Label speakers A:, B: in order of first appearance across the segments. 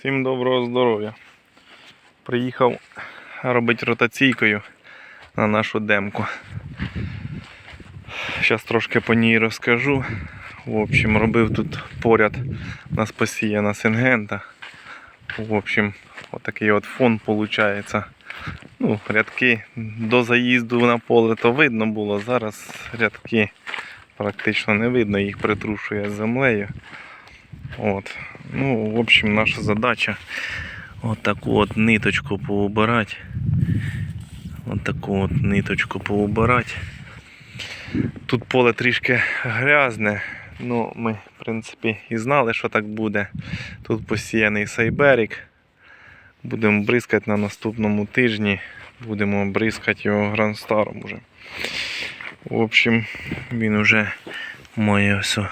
A: Всім доброго здоров'я. Приїхав робити ротаційкою на нашу демку. Зараз трошки по ній розкажу. В общем, робив тут поряд у нас посіяна сингента. В общем, отакий от фон виходить. Ну, рядки до заїзду на поле то видно було. Зараз рядки практично не видно, їх притрушує землею. От. Ну, в общем, наша задача от таку от ниточку поубирати. От таку от ниточку поубирати. Тут поле трішки грязне. Ну, ми, в принципі, і знали, що так буде. Тут посіяний сайберік. Будемо бризкати на наступному тижні. Будемо бризкати його гранстаром уже. В общем, він уже має все.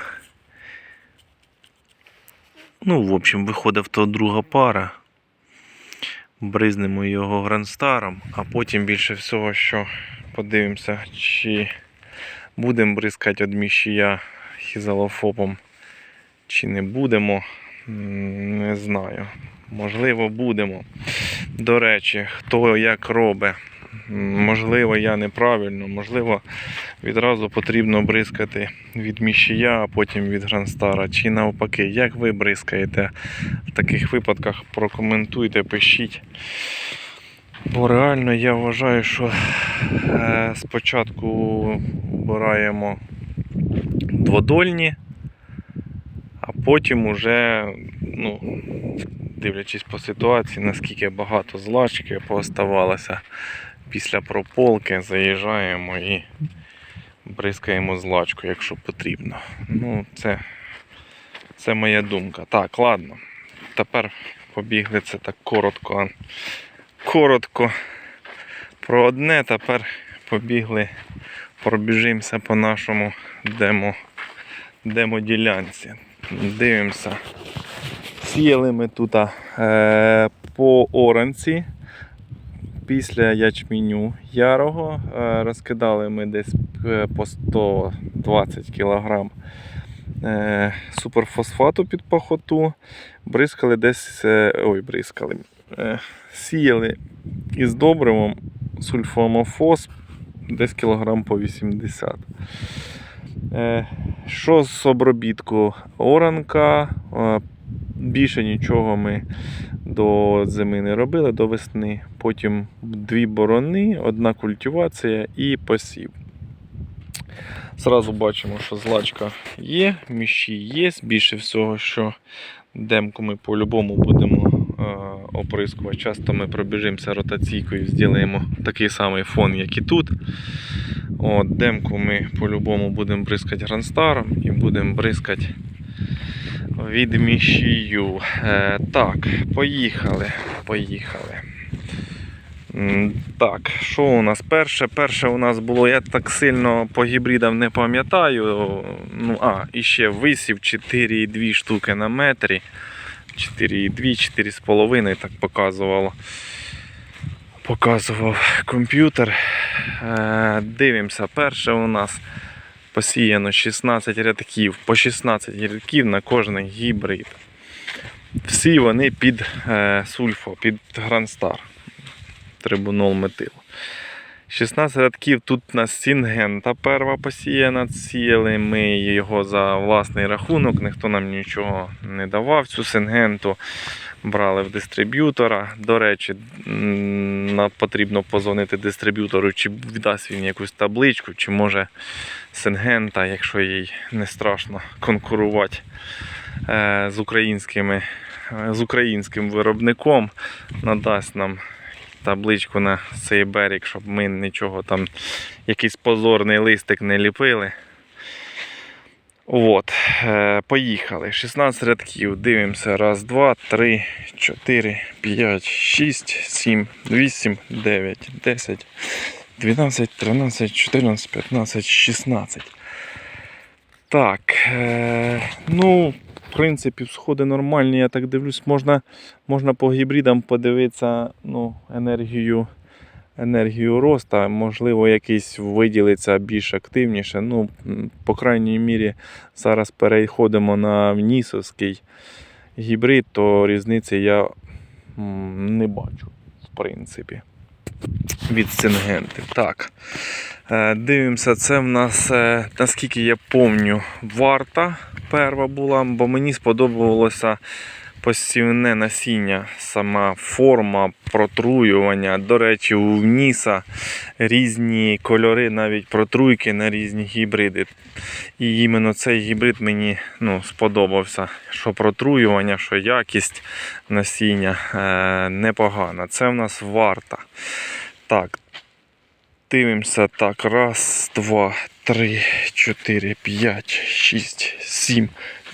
A: Ну, в общем, виходить то друга пара. Бризнемо його гранстаром, а потім більше всього, що подивимося, чи будемо бризкати від міщія хізалофобом, чи не будемо. Не знаю. Можливо, будемо. До речі, хто як робить. Можливо, я неправильно, можливо, відразу потрібно бризкати від міщія, а потім від гранстара. Чи навпаки, як ви бризкаєте в таких випадках, прокоментуйте, пишіть. Бо реально я вважаю, що е, спочатку обираємо дводольні, а потім уже, ну, дивлячись по ситуації, наскільки багато злачки пооставалося, після прополки заїжджаємо і бризкаємо злачку, якщо потрібно. Ну, це, це моя думка. Так, ладно. Тепер побігли це так коротко. Коротко про одне, тепер побігли, пробіжимося по нашому демо, демоділянці. Дивимося. Сіяли ми тут е, по оранці після ячменю ярого. Е, розкидали ми десь е, по 120 кг е, суперфосфату під пахоту. Бризкали десь. Ой, бризкали. Сіяли із добривом сульфамофос десь кілограм по 80. Е, що з обробітку? Оранка. Більше нічого ми до зими не робили, до весни. Потім дві борони, одна культивація і посів. Зразу бачимо, що злачка є, міщі є. Більше всього, що демку ми по-любому будемо е, оприскувати. Часто ми пробіжимося ротаційкою, зробимо такий самий фон, як і тут. От, демку ми по-любому будемо бризкати гранстаром і будемо бризкати від міщію. Е, так, поїхали. Поїхали. Так, що у нас перше? Перше у нас було, я так сильно по гібридам не пам'ятаю. Ну, а, і ще висів 4,2 штуки на метрі. 4,2, 4,5 так показувало. Показував комп'ютер. Е, Дивимося, перше у нас посіяно 16 рядків, по 16 рядків на кожний гібрид. Всі вони під е, сульфо, під Грандстар. Трибунол метил. 16 рядків тут у нас Сінгента перша посіяна. Сіяли ми його за власний рахунок, ніхто нам нічого не давав. Цю сингенту брали в дистриб'ютора. До речі, нам потрібно позвонити дистриб'ютору, чи віддасть він якусь табличку, чи може сингента, якщо їй не страшно конкурувати е, з українськими. е, З українським виробником надасть нам табличку на цей берег, щоб ми нічого там, якийсь позорний листик не ліпили. От, е, поїхали. 16 рядків. Дивимося. Раз, два, три, чотири, п'ять, шість, сім, вісім, дев'ять, десять, дванадцять, тринадцять, чотирнадцять, п'ятнадцять, шістнадцять. Так. Е, ну, в принципі, сходи нормальні, я так дивлюсь, можна, можна по гібридам подивитися ну, енергію, енергію росту, можливо, якийсь виділиться більш активніше. Ну, по крайній мірі, зараз переходимо на Нісовський. гібрид, то різниці я не бачу, в принципі. Від Сингенти. Так. Е, Дивимося, це в нас, е, наскільки я пам'ятаю, варта перва була, бо мені сподобалося посівне насіння, сама форма протруювання. До речі, у Ніса різні кольори, навіть протруйки на різні гібриди. І іменно цей гібрид мені ну, сподобався. Що протруювання, що якість насіння е, непогана. Це в нас варта. Так, дивимося так. Раз, два, три, чотири, п'ять, шість, сім,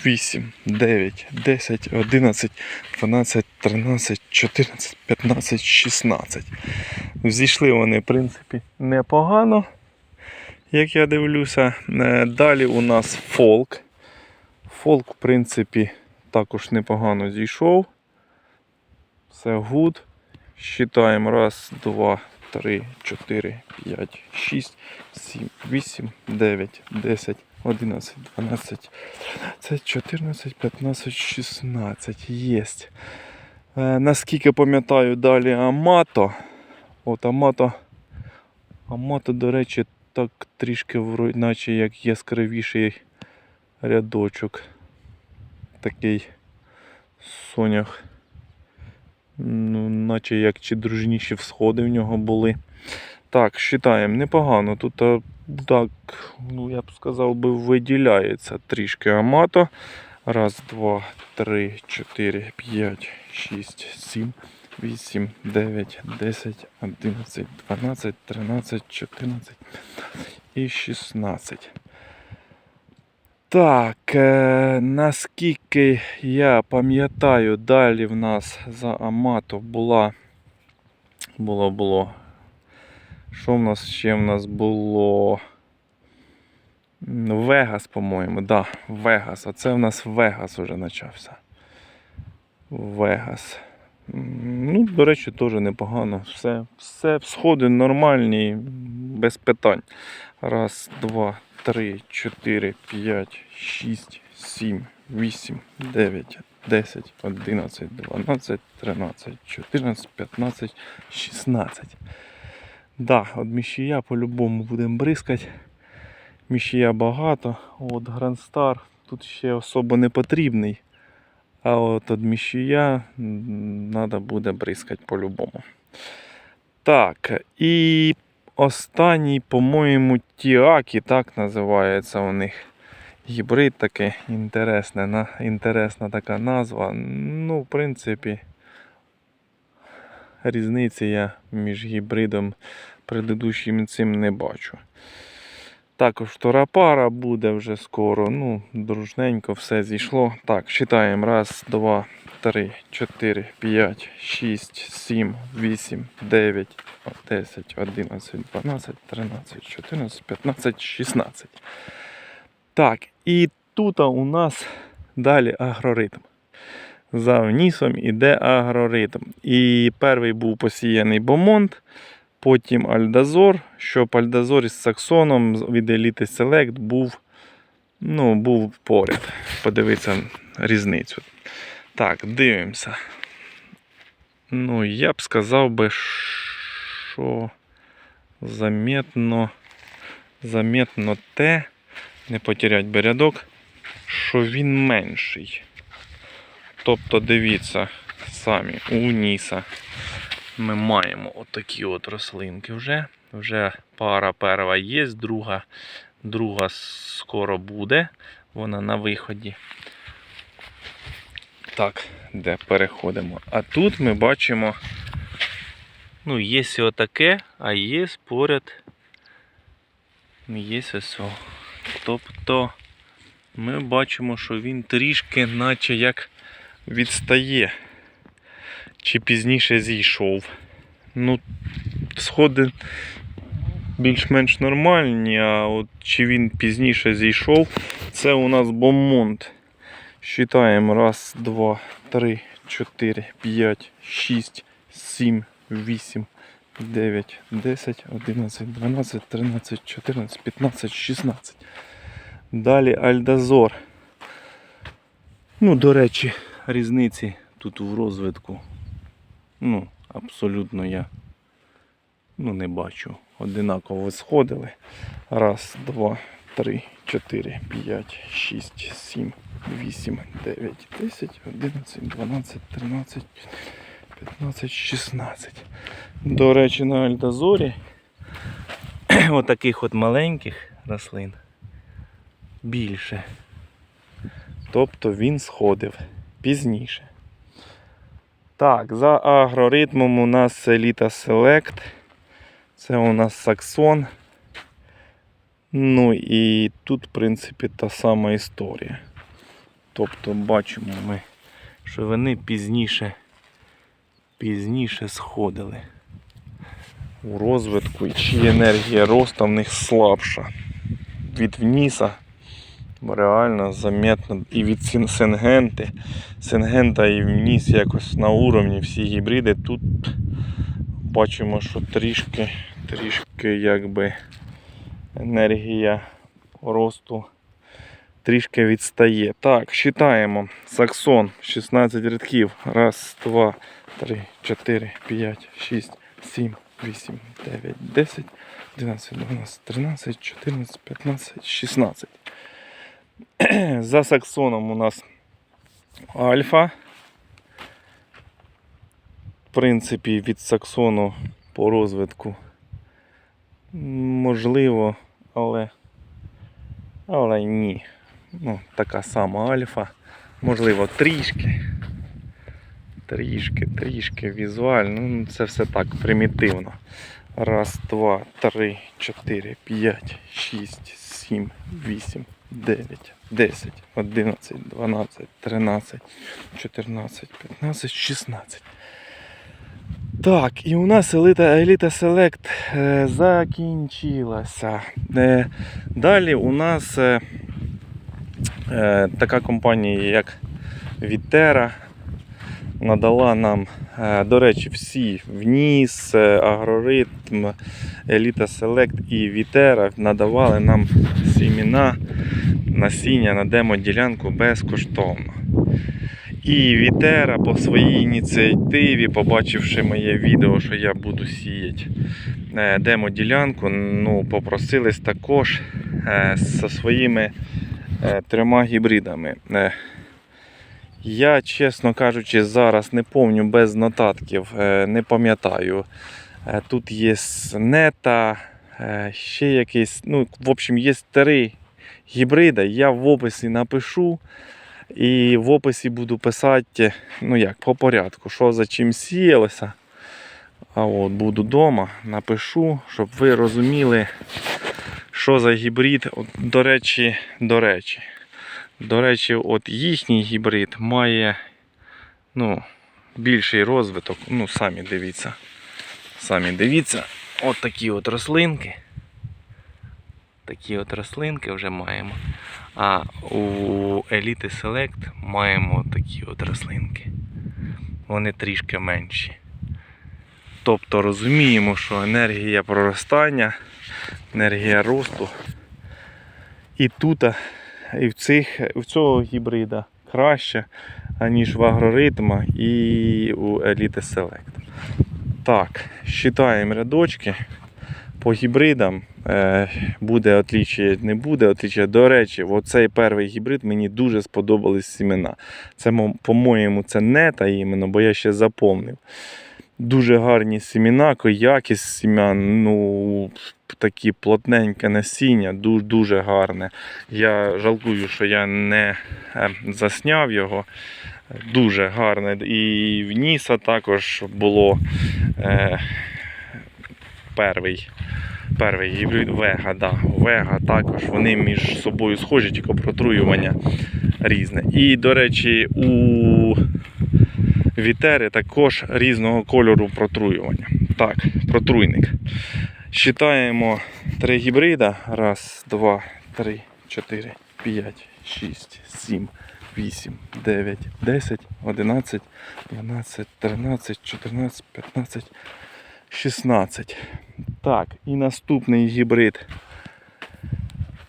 A: вісім, дев'ять, десять, одинадцять, дванадцять, тринадцять, чотирнадцять, п'ятнадцять, шістнадцять. Зійшли вони, в принципі, непогано. Як я дивлюся, Е, далі у нас фолк. Фолк, в принципі, також непогано зійшов. Все гуд. Считаємо. Раз, два, три, чотири, п'ять, шість, сім, вісім, дев'ять, десять, одинадцять, дванадцять, тринадцять, чотирнадцять, п'ятнадцять, шістнадцять. Єсть. Е, наскільки пам'ятаю, далі Амато. От Амато. Амато, до речі, так трішки наче як яскравіший рядочок. Такий сонях. Ну, наче як чи дружніші всходи в нього були. Так, считаємо, непогано. Тут так, ну я б сказав би, виділяється трішки амато. Раз, два, три, чотири, п'ять, шість, сім, вісім, дев'ять, десять, одинадцять, дванадцять, тринадцять, чотирнадцять і шістнадцять. Так, е, наскільки я пам'ятаю, далі в нас за Амато була. Було, було. Що в нас ще в нас було? Вегас, по-моєму, да, Вегас. Оце в нас Вегас уже почався. Вегас. Ну, до речі, теж непогано. Все, все сходи нормальні, без питань. Раз, два, три, чотири, п'ять, шість, сім, вісім, дев'ять, десять, одинадцять, дванадцять, тринадцять, чотирнадцять, п'ятнадцять, шістнадцять. Да, от міщія по-любому будемо бризкати. Міщія багато. От Грандстар тут ще особо не потрібний. А от від міщія треба буде бризкати по-любому. Так, і останній, по-моєму, Тіакі, так називається у них. Гібрид такий інтересне, на, інтересна така назва. Ну, в принципі, різниці я між гібридом предыдущим цим не бачу. Також втора пара буде вже скоро. Ну, дружненько все зійшло. Так, считаємо. Раз, два, три, чотири, п'ять, шість, сім, вісім, дев'ять, десять, одинадцять, дванадцять, тринадцять, чотирнадцять, п'ятнадцять, шістнадцять. Так, і тут у нас далі агроритм. За внісом іде агроритм. І перший був посіяний Бомонт, потім Альдазор, щоб Альдазор із Саксоном від Elite Select був, ну, був поряд. Подивитися різницю. Так, дивимося. Ну, я б сказав би, що заметно, заметно те, не потерять би що він менший. Тобто, дивіться, самі у Ніса ми маємо отакі от рослинки вже. Вже пара перша є, друга, друга скоро буде. Вона на виході. Так, де переходимо. А тут ми бачимо, ну, є отаке, а є поряд. Є ось. Тобто ми бачимо, що він трішки, наче як відстає. Чи пізніше зійшов. Ну, сходи більш-менш нормальні, а от чи він пізніше зійшов, це у нас бомонт. Считаємо. Раз, два, три, чотири, п'ять, шість, сім, вісім, дев'ять, десять, одинадцять, дванадцять, тринадцять, чотирнадцять, п'ятнадцять, шістнадцять. Далі Альдазор. Ну, до речі, різниці тут в розвитку. Ну, абсолютно я ну, не бачу. Одинаково сходили. Раз, два, три, чотири, п'ять, шість, сім, вісім, дев'ять, десять, одинадцять, дванадцять, тринадцять, п'ятнадцять, шістнадцять. До речі, на Альдазорі отаких от маленьких рослин більше. Тобто він сходив пізніше. Так, за агроритмом у нас Elita Select. Це у нас Саксон. Ну і тут, в принципі, та сама історія. Тобто бачимо ми, що вони пізніше, пізніше сходили у розвитку, і чи енергія росту в них слабша. Від вніса реально заметно і від сингенти. Сингента і вніс якось на уровні всі гібриди. Тут бачимо, що трішки, трішки якби енергія росту трішки відстає. Так, считаємо. Саксон 16 рядків. Раз, два, три, чотири, п'ять, шість, сім, вісім, дев'ять, десять, одинадцять, дванадцять, тринадцять, чотирнадцять, п'ятнадцять, шістнадцять. За саксоном у нас альфа. В принципі, від саксону по розвитку можливо, але, але ні. Ну, така сама альфа. Можливо, трішки. Трішки, трішки візуально. Ну, це все так примітивно. Раз, два, три, чотири, п'ять, шість, сім, вісім, дев'ять, десять, одинадцять, дванадцять, тринадцять, чотирнадцять, п'ятнадцять, шістнадцять. Так, і у нас еліта, еліта Select е, закінчилася. Е, далі у нас е, така компанія, як Вітера, надала нам, е, до речі, всі вніс, агроритм, Еліта Select і Вітера надавали нам сіміна насіння на демо-ділянку безкоштовно. І Вітера по своїй ініціативі, побачивши моє відео, що я буду сіяти е, демо-ділянку, ну, попросились також зі своїми е, трьома гібридами. Я, чесно кажучи, зараз не помню без нотатків, е, не пам'ятаю. Е, Тут є нета, е, ще якийсь, ну, в общем, є три гібриди. Я в описі напишу. І в описі буду писати, ну як, по порядку, що за чим сіялося. А от буду вдома, напишу, щоб ви розуміли, що за гібрид. От, до речі, до речі. До речі, от їхній гібрид має ну, більший розвиток. Ну, самі дивіться. Самі дивіться, от такі от рослинки. Такі от рослинки вже маємо. А у Elite Select маємо такі от рослинки. Вони трішки менші. Тобто розуміємо, що енергія проростання, енергія росту. І тут, і в, цих, в цього гібрида краще, аніж в агроритма і у Elite Select. Так, считаємо рядочки по гібридам е, буде отліччя, не буде отліччя. До речі, оцей перший гібрид мені дуже сподобались сімена. Це, по-моєму, це нета іменно, бо я ще заповнив. Дуже гарні сімена, ко- якість сім'ян, ну такі плотненьке насіння, дуже, дуже гарне. Я жалкую, що я не е, засняв його. Дуже гарне. І в Ніса також було е, перший. Перший Вега, да. Вега також вони між собою схожі, тільки протруювання різне. І, до речі, у Вітери також різного кольору протруювання. Так, протруйник. Считаємо три гібрида. Раз, два, три, чотири, п'ять, шість, сім, вісім, дев'ять, десять, одинадцять, дванадцять, тринадцять, чотирнадцять, п'ятнадцять, шістнадцять. Так, і наступний гібрид.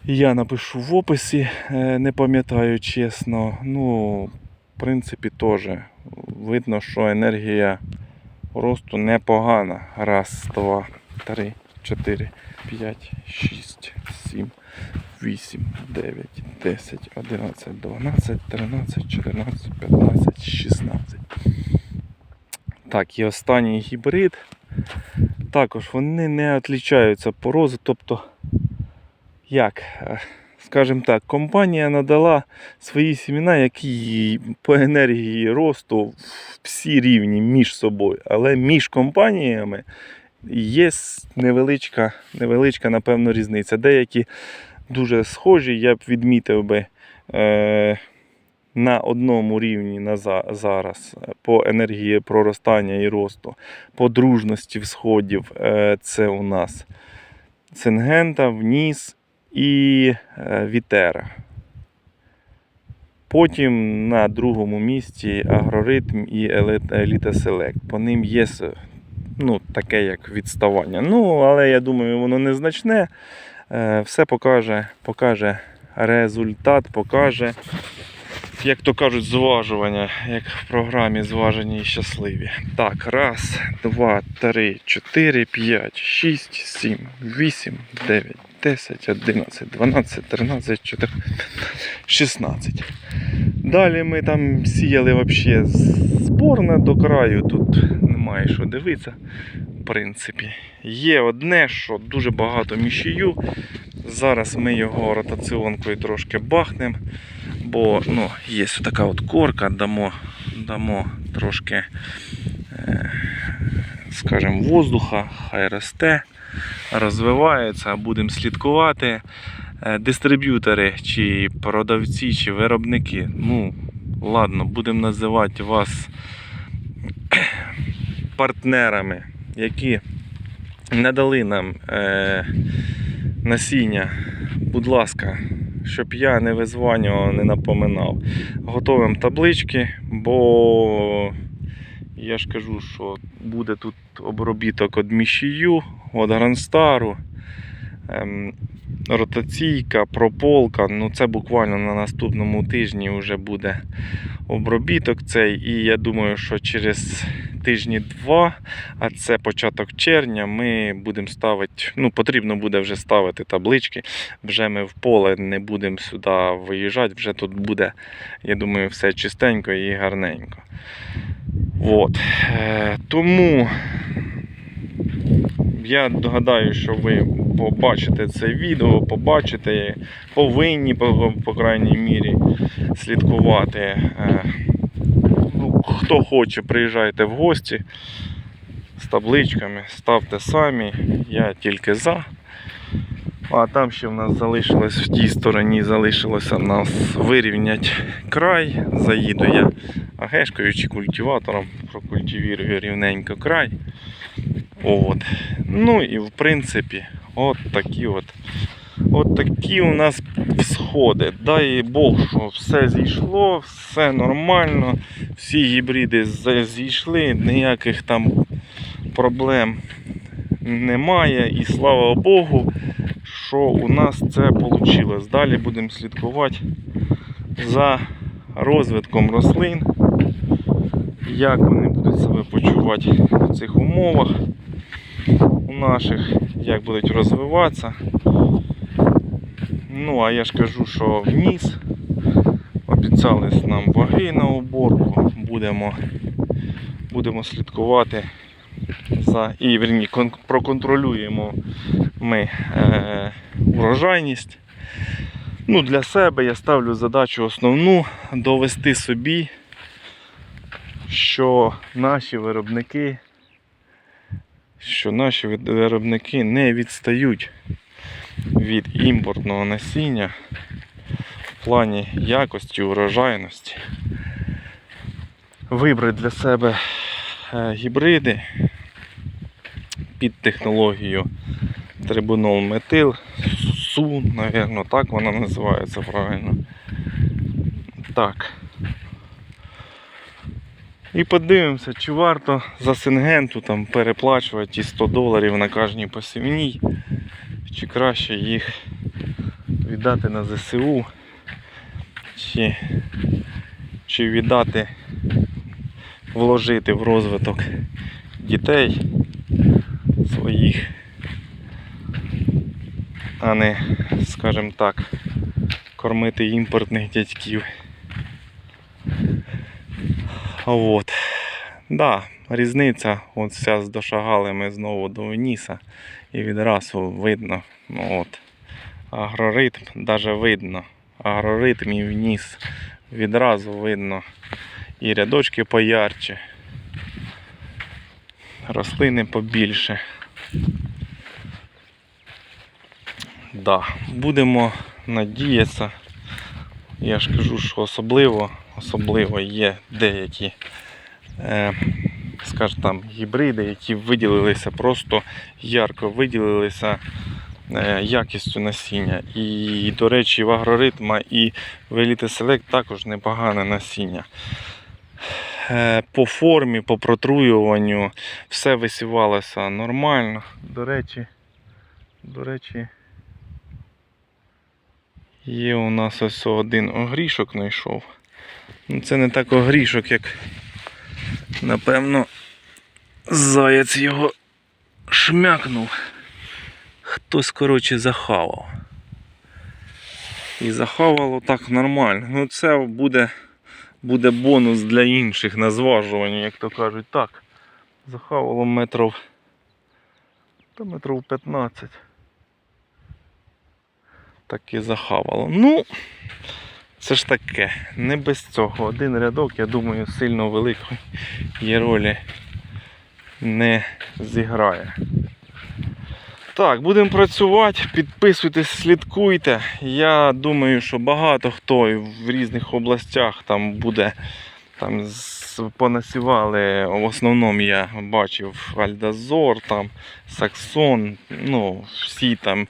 A: Я напишу в описі, е, не пам'ятаю чесно. Ну, в принципі, теж видно, що енергія росту непогана. Раз, два, три, чотири, п'ять, шість, сім, вісім, дев'ять, десять, одинадцять, дванадцять, тринадцять, чотирнадцять, п'ятнадцять, шістнадцять. Так, і останній гібрид. Також вони не відрізняються по розу. Тобто, як, скажімо так, компанія надала свої сімена, які по енергії росту всі рівні між собою. Але між компаніями є невеличка, невеличка, напевно, різниця. Деякі дуже схожі, я б відмітив би. Е- на одному рівні на за- зараз е, по енергії проростання і росту, по дружності всходів е, це у нас Сингента, Вніс і е, Вітера. Потім на другому місці Агроритм і Еліта Селект. По ним є ну, таке як відставання. Ну, але я думаю, воно незначне. Е, Все покаже, покаже результат, покаже як то кажуть, зважування, як в програмі зважені і щасливі. Так, раз, два, три, чотири, п'ять, шість, сім, вісім, дев'ять, десять, одинадцять, дванадцять, тринадцять, чотирнадцять, шістнадцять. Далі ми там сіяли взагалі зборне до краю, тут немає що дивитися. В принципі, є одне, що дуже багато міщію. Зараз ми його ротаціонкою трошки бахнемо бо ну, є така от корка, дамо, дамо трошки, е, скажімо, воздуха, хай росте, розвивається, будемо слідкувати. Е, Дистриб'ютори, чи продавці, чи виробники. Ну, ладно, будемо називати вас партнерами, які надали нам е, насіння. Будь ласка, щоб я не визванював, не напоминав. Готовим таблички, бо я ж кажу, що буде тут обробіток від міщію, від Гранстару, ем, ротаційка, прополка. Ну це буквально на наступному тижні вже буде обробіток цей. І я думаю, що через тижні два, а це початок червня, ми будемо ставити, ну потрібно буде вже ставити таблички. Вже ми в поле не будемо сюди виїжджати, вже тут буде, я думаю, все чистенько і гарненько. От. Е, тому я догадаю, що ви побачите це відео, побачите, повинні, по, по крайній мірі, слідкувати. Е, ну, хто хоче, приїжджайте в гості з табличками, ставте самі, я тільки за. А там ще в нас залишилось в тій стороні залишилося нас вирівняти край. Заїду я агешкою чи культиватором, прокультивірую рівненько край. От. Ну і в принципі, от такі от. От такі у нас всходи. Дай Бог, що все зійшло, все нормально, всі гібриди зійшли, ніяких там проблем немає. І слава Богу, що у нас це вийшло. Далі будемо слідкувати за розвитком рослин, як вони будуть себе почувати в цих умовах наших, як будуть розвиватися. Ну, а я ж кажу, що вниз обіцяли нам ваги на уборку. Будемо, будемо слідкувати за і вірні, кон- проконтролюємо ми е, урожайність. Ну, для себе я ставлю задачу основну довести собі, що наші виробники, що наші виробники не відстають від імпортного насіння в плані якості, урожайності. Вибрати для себе е, гібриди під технологію трибунол метил, СУ, напевно, так вона називається правильно. Так. І подивимося, чи варто за сингенту там переплачувати ті 100 доларів на кожній посівній, чи краще їх віддати на ЗСУ, чи чи віддати, вложити в розвиток дітей своїх, а не, скажімо так, кормити імпортних дядьків. От. Да, різниця, от зараз дошагали ми знову до Веніса і відразу видно. Ну, от, агроритм навіть видно. Агроритм і вніс відразу видно. І рядочки поярче. Рослини побільше. Да, будемо надіятися. Я ж кажу, що особливо, особливо є деякі, скажімо там, гібриди, які виділилися, просто ярко виділилися е, якістю насіння. І, до речі, в агроритма і в Elite Select також непогане насіння. Е, По формі, по протруюванню все висівалося нормально. До речі, до речі, є у нас ось один огрішок знайшов. Ну, це не так огрішок, як напевно заяць його шмякнув. Хтось, коротше, захавав. І захавало так нормально. Ну це буде, буде бонус для інших на зважуванні, як то кажуть. Так. Захавало метрів. Та метрів 15. Так і захавало. Ну, це ж таке, не без цього. Один рядок, я думаю, сильно великої є ролі не зіграє. Так, будемо працювати, підписуйтесь, слідкуйте. Я думаю, що багато хто в різних областях там буде там понасівали. В основному я бачив Альдазор, там Саксон, ну, всі там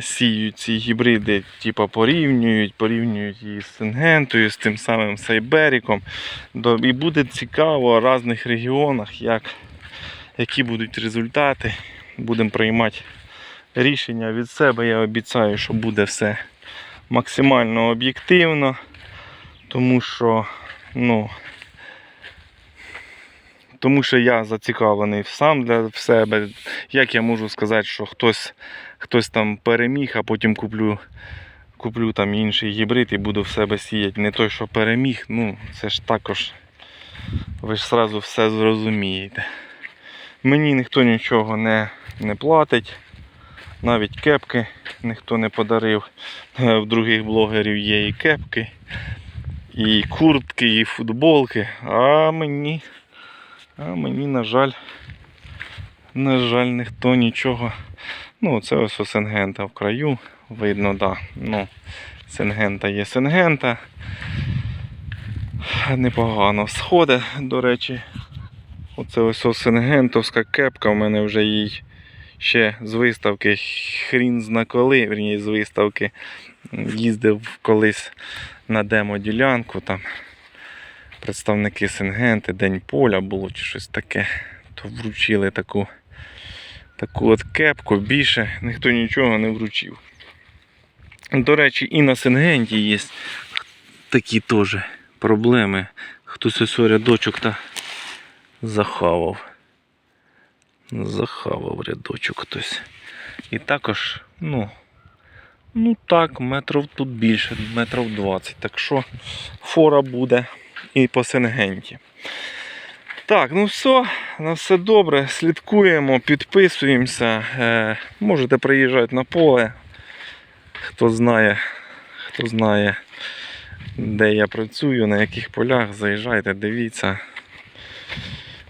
A: сіють ці гібриди, типа порівнюють, порівнюють її з Сингентою, з тим самим Сайберіком. І буде цікаво в різних регіонах, як, які будуть результати. Будемо приймати рішення від себе. Я обіцяю, що буде все максимально об'єктивно, тому що, ну, тому що я зацікавлений сам для себе. Як я можу сказати, що хтось, хтось там переміг, а потім куплю, куплю там інший гібрид і буду в себе сіяти. Не той, що переміг, ну це ж також ви ж сразу все зрозумієте. Мені ніхто нічого не, не платить. Навіть кепки ніхто не подарив. В других блогерів є і кепки, і куртки, і футболки. А мені, а мені, на жаль, на жаль, ніхто нічого. Ну, це ось у Сенгента в краю. Видно, да. Ну, Сенгента є Сенгента. Непогано сходить, до речі. Оце ось Сенгентовська кепка, у мене вже їй ще з виставки хрін зна коли, вірні, з виставки їздив колись на демо-ділянку. Там представники Сенгенти, День поля було чи щось таке. То вручили таку, таку от кепку, більше ніхто нічого не вручив. До речі, і на Сенгенті є такі теж проблеми. Хтось ось рядочок та захавав. Захавав рядочок хтось. І також, ну, ну так, метрів тут більше, метрів 20. Так що фора буде і по Сенгенті. Так, ну все, на все добре. Слідкуємо, підписуємося. Е, можете приїжджати на поле. Хто знає, хто знає, де я працюю, на яких полях, заїжджайте, дивіться.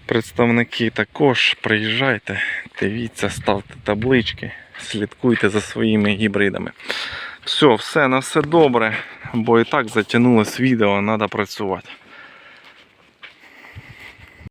A: Представники також приїжджайте, дивіться, ставте таблички, слідкуйте за своїми гібридами. Все, все на все добре, бо і так затягнулось відео, треба працювати.